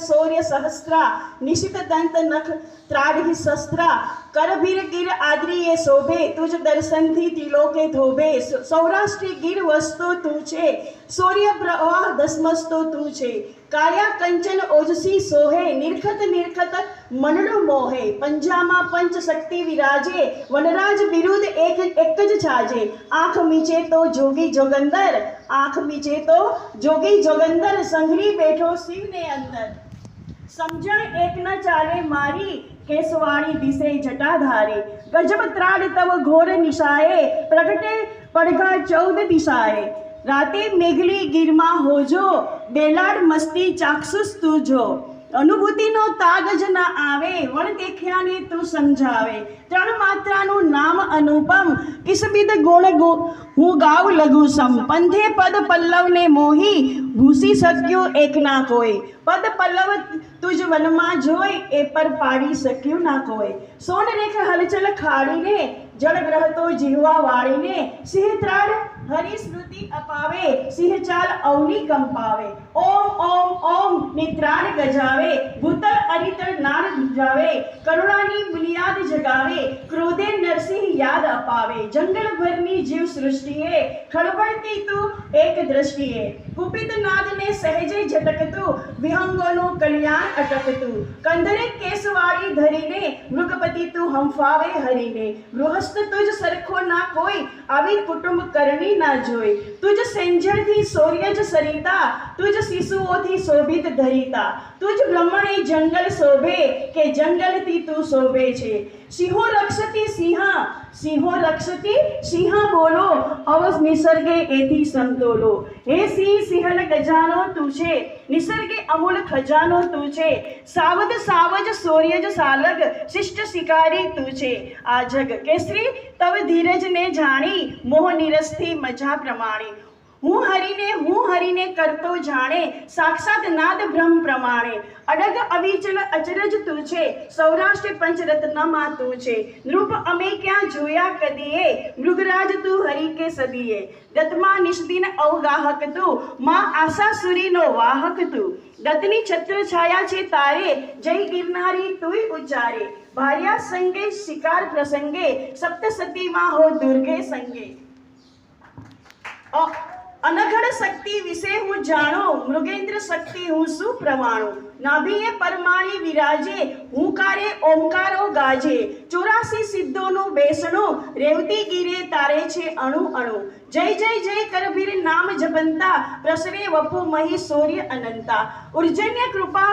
શૌર્ય સહસ્ત્રા નિશિત દંત નખ ત્રાડહી શસ્ત્રા કરભીર ગીર આદરીએ શોભે તુજ દર્શનથી તિલોકે થોભે સૌરાષ્ટ્રી ગીર વસ્તો તું છે સૂર્ય પ્રવાહ દસમસ્તો તું છે કાયા કંચન ઓજસી સોહે નિરખત નિરખત મનડો મોહે પંજામાં પંચ શક્તિ વિરાજે વનરાજ બિરુદ એક એક જ છાજે, આંખ મીચે તો જોગી જોગંદર, આંખ મીચે તો જોગી જોગંદર, સંઘરી બેઠો શિવને અંદર. સમજણ એક ન ચાલે મારી, કેસવાણી દિશે જટાધારે. ગજબ ત્રાડ તવ ઘોર નિશાએ, પ્રગટે પડઘા ચૌદ દિશાએ. રાતે મેઘલી ગીરમાં હોજો, બેલાડ મસ્તી ચાક્ષુસ તુજો. અનુભૂતિનો તાગ જ ના આવે, વણ દેખ્યાને તું સમજાવે. ત્રણ માત્રાનું નામ અનુપમ કિસબિદ ગુણ હું ગાવ લઘુ સમ. પંથે પદ પલ્લવને મોહી, ભૂસી શક્યો એક ના કોઈ. પદ પલ્લવ તુજ વનમાં જોઈ, એ પર પાડી શક્યું ના કોઈ. સોન રેખ હલચલ ખાડીને જળ ગ્રહતો જીવવા વાળીને સિંહ ત્રાડ હરી સ્મૃતિ અપાવે સિંહ ચાલ અવની કંપાવે ઓમ ઓમ ગજાવે ભૂતલ અરિતળ નાદ ધ્રુજાવે, કરુણાની બુનિયાદ જગાવે, ક્રોધે નરસિંહ યાદ અપાવે જંગલ ભરની જીવ સૃષ્ટિએ ખળબળતી તું એક દ્રષ્ટિએ. કુપિત નાદને સહેજે ઝટકતું, વિહંગોનું કલ્યાણ અટકતું. કંદરે કેસવાળી ધરીને, મૃગપતિ તું હંફાવે હરીને. ગૃહસ્થ તુજ સરખો ના કોઈ, આવી કુટુંબ કરણી ના જોઈ. તુજ સેંજળથી સૌર્ય સરિતા, તુજ શિશુઓથી શોભિત ધરિતા. તુજ બ્રહ્મણે જંગલ શોભે, કે જંગલથી તું શોભે છે. સિંહો રક્ષતી સિંહા, સિંહો રક્ષતી સિંહા બોલો, અવસ નિસર્ગે એથી સંતોલો. હે સિંહ સિંહલ ગજાનો તું છે, નિસર્ગે અમૂલ ખજાનો તું છે, સાવધ સાવજ સૌર્યજ સાલગ શિષ્ટ શિકારી તું છે. આ જગ કેસરી તવ ધીરજને જાણી, મોહ નિરસથી મજા પ્રમાણી. હું હરીને હું હરીને કરતો જાણે, સાક્ષાત નાદ બ્રહ્મ પ્રમાણે. અડગ અવિચલ અચરજ તું છે, સૌરાષ્ટ્ર પંચરત્નમાં તું છે. નૃપ અમે ક્યાં જોયા કદીએ? મૃગરાજ તું હરી કે સદીએ? દત્તમાં નિષ્દિન અવગાહક તું, માં આશાસુરીનો વાહક તું. દત્તની છત્ર છાયા છે તારે, જય ગિરનારી તુંય ઉચ્ચારે. ભાર્યા સંગે શિકાર પ્રસંગે, સપ્તસતીમાં હો દુર્ગે સંગે. અ- અનઘડ શક્તિ વિશે હું જાણો, મૃગેન્દ્ર શક્તિ હું શું પ્રમાણો? નાભીએ પરમાણી વિરાજે, હુંકારે ઓમકારો ગાજે. ચોરાસી સિદ્ધોનું બેસણું, રેવતી ગીરે તારે છે અણુ અણુ. જય જય જય કરભીર નામ જપંતા, પ્રસરે વપુ મહી સૂર્ય અનંતા. ઉર્જન્ય કૃપા